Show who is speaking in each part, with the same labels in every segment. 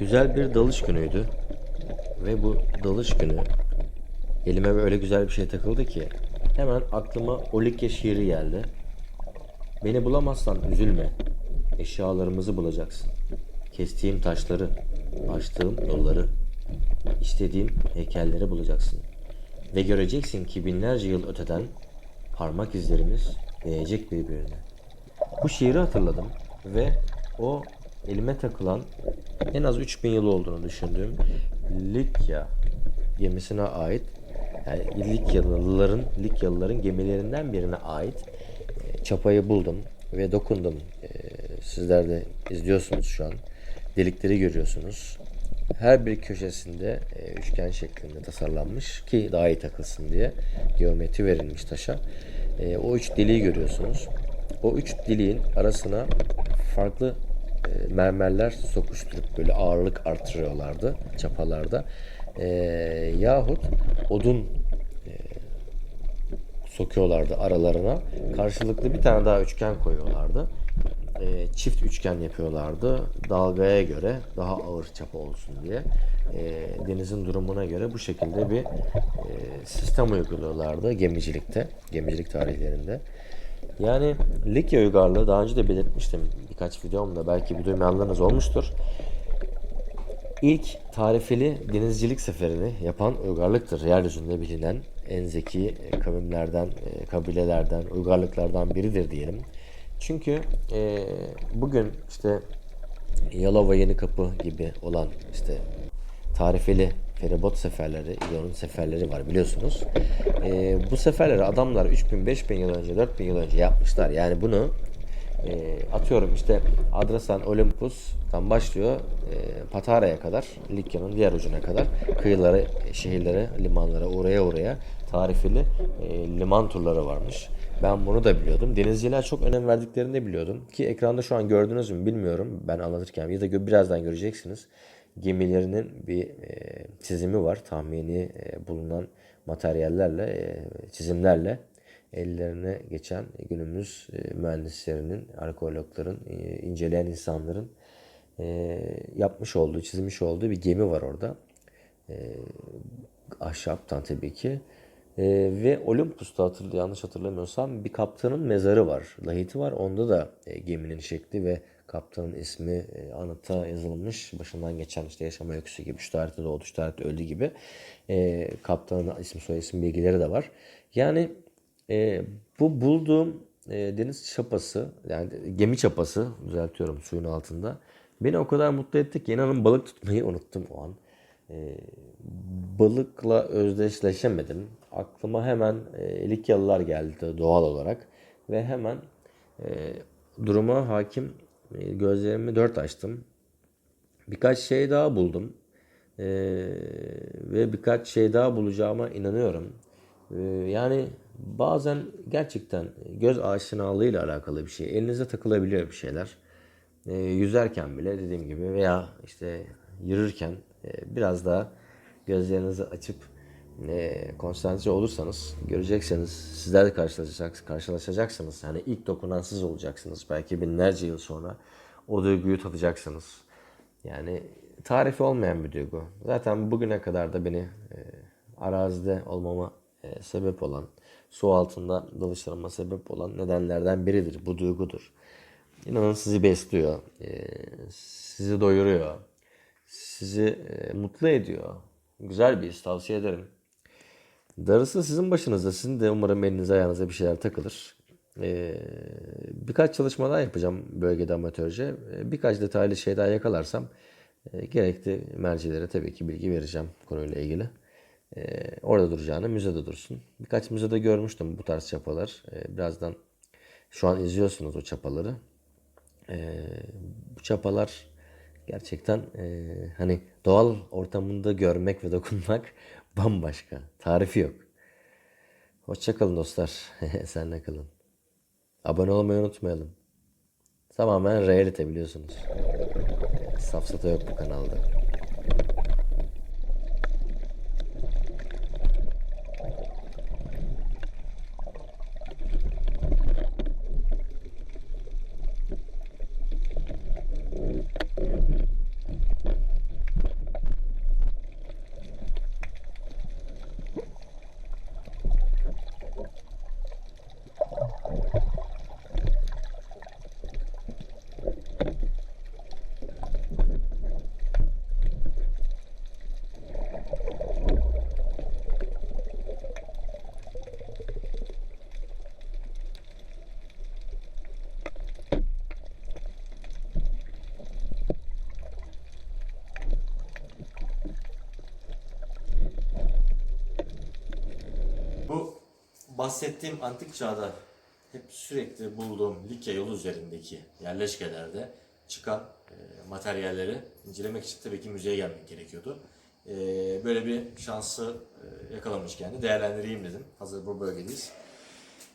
Speaker 1: Güzel bir dalış günüydü. Ve bu dalış günü elime öyle güzel bir şey takıldı ki hemen aklıma o Likya şiiri geldi. Beni bulamazsan üzülme. Eşyalarımızı bulacaksın. Kestiğim taşları, açtığım yolları, istediğim heykelleri bulacaksın. Ve göreceksin ki binlerce yıl öteden parmak izlerimiz değecek birbirine. Bu şiiri hatırladım ve o elime takılan en az 3000 yıl olduğunu düşündüğüm Likya gemisine ait yani Likyalıların Likyalıların gemilerinden birine ait e, çapayı buldum ve dokundum. E, Sizler de izliyorsunuz şu an. Delikleri görüyorsunuz. Her bir köşesinde e, üçgen şeklinde tasarlanmış ki daha iyi takılsın diye geometri verilmiş taşa. O üç deliği görüyorsunuz. O üç deliğin arasına farklı e, mermerler sokuşturup böyle ağırlık artırıyorlardı çapalarda. E, yahut odun sokuyorlardı aralarına. Karşılıklı bir tane daha üçgen koyuyorlardı. Ee, çift üçgen yapıyorlardı. Dalgaya göre daha ağır çapa olsun diye. Ee, denizin durumuna göre bu şekilde bir e, sistem uyguluyorlardı gemicilikte, gemicilik tarihlerinde. Yani Likya uygarlığı daha önce de belirtmiştim birkaç videomda belki bir duymayanlarınız olmuştur. İlk tarifeli denizcilik seferini yapan uygarlıktır. Yeryüzünde bilinen en zeki e, kavimlerden, e, kabilelerden, uygarlıklardan biridir diyelim. Çünkü e, bugün işte Yalova Yeni Kapı gibi olan işte tarifeli feribot seferleri, İO'nun seferleri var biliyorsunuz. E, bu seferleri adamlar 3000, 5000 yıl önce, 4000 yıl önce yapmışlar. Yani bunu e, atıyorum işte Adrasan, Olympus'tan başlıyor e, Patara'ya kadar, Likya'nın diğer ucuna kadar kıyılara, şehirlere, limanlara uğraya uğraya tarifeli e, liman turları varmış. Ben bunu da biliyordum. Denizciler çok önem verdiklerini de biliyordum. Ki ekranda şu an gördünüz mü bilmiyorum ben anlatırken ya da birazdan göreceksiniz. Gemilerinin bir e, çizimi var. Tahmini e, bulunan materyallerle, e, çizimlerle ellerine geçen günümüz e, mühendislerinin, arkeologların, e, inceleyen insanların e, yapmış olduğu, çizmiş olduğu bir gemi var orada. E, ahşaptan tabii ki. E, ve Olympus'ta hatırlı, yanlış hatırlamıyorsam bir kaptanın mezarı var. Lahiti var. Onda da e, geminin şekli ve kaptanın ismi e, anıta yazılmış. Başından geçen işte yaşama öyküsü gibi. Şu tarihte doğdu, şu tarihte öldü gibi. E, kaptanın isim soy isim bilgileri de var. Yani e, bu bulduğum e, deniz çapası yani gemi çapası düzeltiyorum suyun altında beni o kadar mutlu etti ki inanın balık tutmayı unuttum o an. E, balıkla özdeşleşemedim. Aklıma hemen e, Likyalılar geldi doğal olarak ve hemen e, duruma hakim gözlerimi dört açtım. Birkaç şey daha buldum. Ee, ve birkaç şey daha bulacağıma inanıyorum. Ee, yani bazen gerçekten göz aşinalığıyla alakalı bir şey. Elinize takılabiliyor bir şeyler. Ee, yüzerken bile dediğim gibi veya işte yürürken e, biraz daha gözlerinizi açıp e, konsantre olursanız göreceksiniz. Sizler de karşılaşacak, karşılaşacaksınız. Yani ilk dokunan olacaksınız. Belki binlerce yıl sonra o duyguyu tadacaksınız. Yani tarifi olmayan bir duygu. Zaten bugüne kadar da beni e, arazide olmama e, sebep olan, su altında dalışlarıma sebep olan nedenlerden biridir. Bu duygudur. İnanın sizi besliyor, e, sizi doyuruyor, sizi e, mutlu ediyor. Güzel bir his, tavsiye ederim. Darısı sizin başınızda. Sizin de umarım elinize ayağınıza bir şeyler takılır. Ee, birkaç çalışma daha yapacağım bölgede amatörce. Ee, birkaç detaylı şey daha yakalarsam e, gerekli mercilere tabii ki bilgi vereceğim konuyla ilgili. Ee, orada duracağını müzede dursun. Birkaç müzede görmüştüm bu tarz çapalar. Ee, birazdan şu an izliyorsunuz o çapaları. Ee, bu çapalar gerçekten e, hani doğal ortamında görmek ve dokunmak bambaşka. Tarifi yok. Hoşçakalın dostlar. Senle kalın. Abone olmayı unutmayalım. Tamamen realite biliyorsunuz. Safsata yok bu kanalda.
Speaker 2: Bahsettiğim antik çağda hep sürekli bulduğum Likya yolu üzerindeki yerleşkelerde çıkan e, materyalleri incelemek için tabii ki müzeye gelmek gerekiyordu. E, böyle bir şansı e, yakalamışken de değerlendireyim dedim. Hazır bu bölgedeyiz.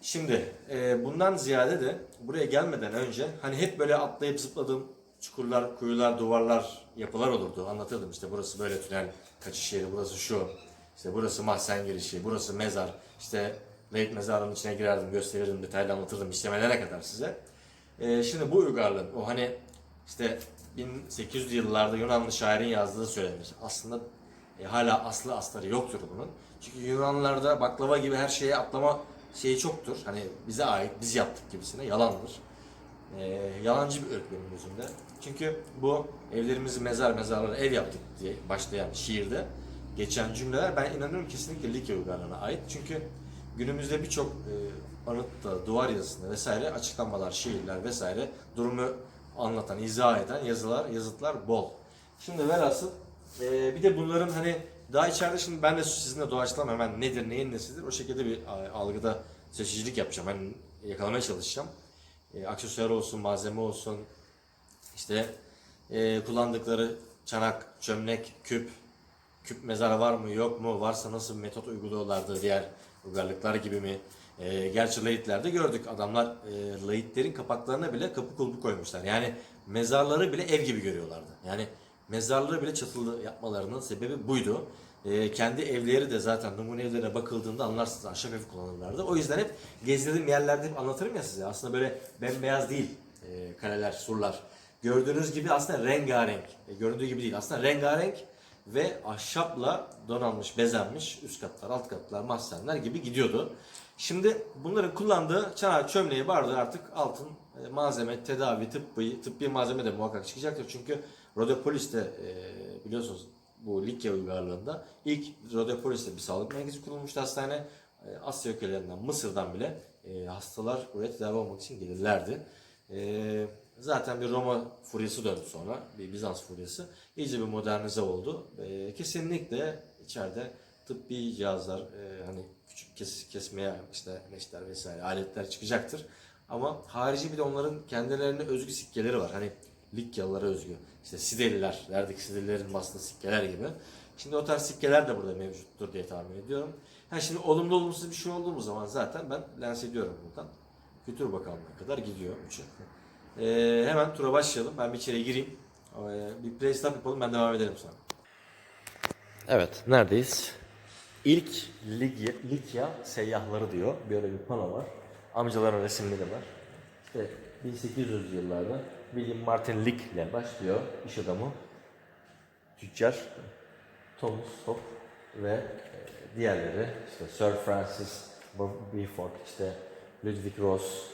Speaker 2: Şimdi e, bundan ziyade de buraya gelmeden önce hani hep böyle atlayıp zıpladığım çukurlar, kuyular, duvarlar, yapılar olurdu. Anlatırdım işte burası böyle tünel kaçış yeri, burası şu. İşte burası mahzen girişi, burası mezar. İşte Leyit mezarının içine girerdim, gösterirdim, detaylı anlatırdım işlemelere kadar size. E, şimdi bu uygarlığın o hani işte 1800'lü yıllarda Yunanlı şairin yazdığı söylenir. Aslında e, hala aslı astarı yoktur bunun. Çünkü Yunanlılarda baklava gibi her şeye atlama şeyi çoktur. Hani bize ait, biz yaptık gibisine yalandır. E, yalancı bir ırk benim gözümde. Çünkü bu evlerimizi mezar mezarları ev yaptık diye başlayan şiirde geçen cümleler ben inanıyorum kesinlikle Likya uygarlığına ait. Çünkü günümüzde birçok e, anıtta, duvar yazısında vesaire açıklamalar, şiirler vesaire durumu anlatan, izah eden yazılar, yazıtlar bol. Şimdi velhasıl e, bir de bunların hani daha içeride şimdi ben de sizinle doğaçlamam hemen nedir, neyin nesidir o şekilde bir algıda seçicilik yapacağım. Hani yakalamaya çalışacağım. E, aksesuar olsun, malzeme olsun, işte e, kullandıkları çanak, çömlek, küp, küp mezarı var mı yok mu? Varsa nasıl bir metot uyguluyorlardı diğer uygarlıklar gibi mi? E, gerçi layitlerde gördük adamlar e, layitlerin kapaklarına bile kapı kulbu koymuşlar. Yani mezarları bile ev gibi görüyorlardı. Yani mezarları bile çatılı yapmalarının sebebi buydu. E, kendi evleri de zaten numune evlerine bakıldığında anlarsınız ahşap ev kullanırlardı. O yüzden hep gezdirdiğim yerlerde hep anlatırım ya size. Aslında böyle bembeyaz değil e, kaleler, surlar. Gördüğünüz gibi aslında rengarenk. E, göründüğü gibi değil. Aslında rengarenk ve ahşapla donanmış, bezenmiş üst katlar, alt katlar, mahzenler gibi gidiyordu. Şimdi bunların kullandığı çanağı, çömleği, bardağı artık altın e, malzeme, tedavi, tıbbi, tıbbi malzeme de muhakkak çıkacaktır. Çünkü Rhodopolis'te e, biliyorsunuz bu Likya uygarlığında ilk Rhodopolis'te bir sağlık merkezi kurulmuştu hastane. E, Asya ülkelerinden, Mısır'dan bile hastalar buraya tedavi olmak için gelirlerdi. Zaten bir Roma furyası döndü sonra, bir Bizans furyası. İyice bir modernize oldu. E, kesinlikle içeride tıbbi cihazlar, e, hani küçük kes, kesmeye işte neşter vesaire aletler çıkacaktır. Ama harici bir de onların kendilerine özgü sikkeleri var. Hani Likyalılara özgü. İşte Sideliler, derdik Sidelilerin bastığı sikkeler gibi. Şimdi o tarz sikkeler de burada mevcuttur diye tahmin ediyorum. Ha şimdi olumlu olumsuz bir şey olduğumuz zaman zaten ben lens ediyorum buradan. Kültür Bakanlığı'na kadar gidiyor üçü. Ee, hemen tura başlayalım. Ben bir içeri gireyim. Ee, bir play stop yapalım ben devam ederim sonra.
Speaker 1: Evet, neredeyiz? İlk Likya, Likya seyyahları diyor. Böyle bir pano var. Amcaların resimleri var. İşte 1800 yıllarda William Martin Lick ile başlıyor iş adamı. Tüccar Thomas Hope ve e, diğerleri işte Sir Francis Beaufort, işte Ludwig Ross,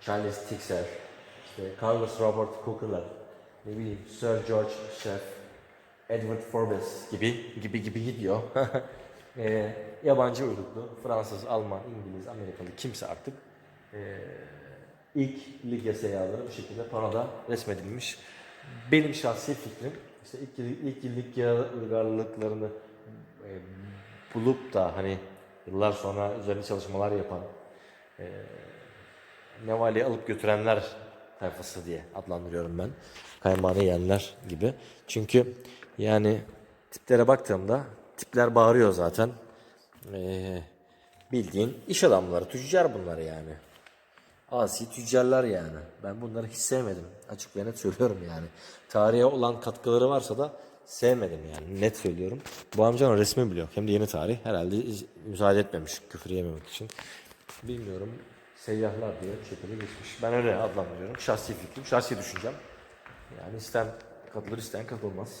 Speaker 1: Charles Tixer, işte Carlos Robert Cooker'lar, ne bileyim Sir George Chef, Edward Forbes gibi gibi gibi gidiyor. Eee, yabancı uyruklu, Fransız, Alman, İngiliz, Amerikalı kimse artık eee, ilk Likya seyahatleri bu şekilde panoda resmedilmiş. Benim şahsi fikrim işte ilk, ilk Likya uygarlıklarını eee, bulup da hani yıllar sonra üzerine çalışmalar yapan eee Nevali alıp götürenler tayfası diye adlandırıyorum ben. Kaymağını yiyenler gibi. Çünkü yani tiplere baktığımda tipler bağırıyor zaten. Ee, bildiğin iş adamları, tüccar bunlar yani. Asi tüccarlar yani. Ben bunları hiç sevmedim. Açık ve net söylüyorum yani. Tarihe olan katkıları varsa da sevmedim yani. Net söylüyorum. Bu amcanın resmi bile yok. Hem de yeni tarih. Herhalde müsaade etmemiş küfür yememek için. Bilmiyorum. Seyyahlar diye şekilde geçmiş. Ben öyle adlandırıyorum. Şahsi fikrim, şahsi düşüncem. Yani isteyen katılır, isteyen katılmaz.